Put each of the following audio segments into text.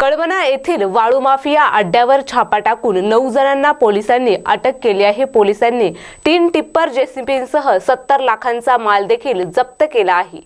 कळवणा येथील वाळू माफिया अड्ड्यावर छापा टाकून नऊ जणांना पोलिसांनी अटक केली आहे. पोलिसांनी तीन टिप्पर जेसीबींसह सत्तर लाखांचा माल देखील जप्त केला आहे.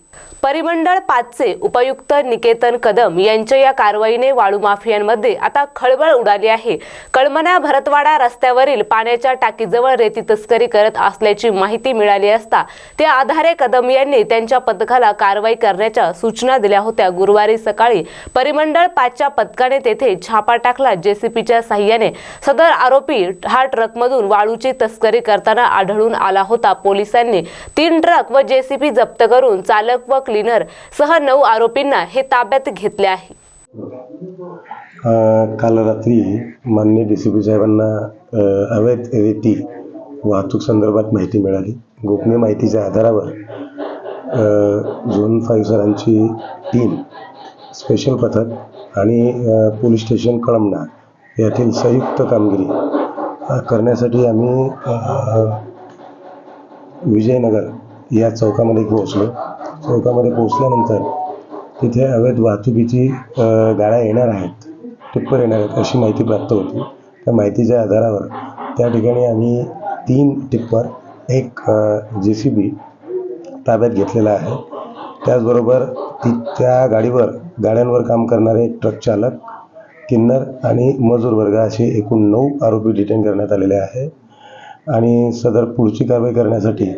परिमंडळ पाचचे उपायुक्त निकेतन कदम यांच्या या कारवाईने वाळू माफियांमध्ये आता खळबळ उडाली आहे. कळमना भरतवाडा रस्त्यावरील पाण्याच्या टाकीजवळ रेती तस्करी करत असल्याची माहिती मिळाली असता त्या आधारे कदम यांनी त्यांच्या पथकाला कारवाई करण्याच्या सूचना दिल्या होत्या. गुरुवारी सकाळी परिमंडळ पाचच्या पथकाने तेथे छापा टाकला. जेसीपीच्या साह्याने सदर आरोपी हा ट्रकमधून वाळूची तस्करी करताना आढळून आला होता. पोलिसांनी तीन ट्रक व जेसीपी जप्त करून चालक व क्लिनर सह नऊ आरोपींना हे ताब्यात घेतले आहे. काल रात्री मान्य डी सी पी साहेबांना अवैध रेती वाहतूक संदर्भात माहिती मिळाली. गोपनीय माहितीच्या आधारावर झोन फाईव्ह सरांची टीम स्पेशल पथक आणि पोलीस स्टेशन कळमना यातील संयुक्त कामगिरी करण्यासाठी आम्ही विजयनगर या चौकामध्ये पोहोचलो. चौकामध्ये पोहोचल्यानंतर तिथे अवैध वाहतुकीची गाड्या येणार आहेत. टिप्पर येणार आहेत अशी माहिती प्राप्त होती. त्या माहितीच्या आधारावर त्या ठिकाणी आम्ही तीन टिप्पर एक जे सी बी ताब्यात घेतलेला आहे. त्याचबरोबर ती त्या गाडीवर गाड्यांवर काम करणारे ट्रक चालक किन्नर आणि मजूर वर्ग असे एकूण नऊ आरोपी डिटेन करण्यात आलेले आहे. आणि सदर पुढची कारवाई करण्यासाठी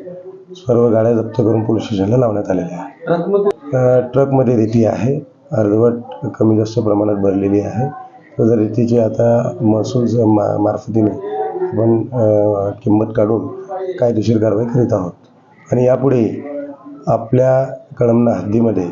सर्व गाड्या जप्त करून पोलीस स्टेशनला लावण्यात आलेल्या आहे ट्रकमध्ये? रेती आहे अर्धवट कमी जास्त प्रमाणात भरलेली आहे. तर रेतीची आता महसूल मा मार्फतीने आपण किंमत काढून कायदेशीर कारवाई करीत आहोत. आणि यापुढे आपल्या कळमना हद्दीमध्ये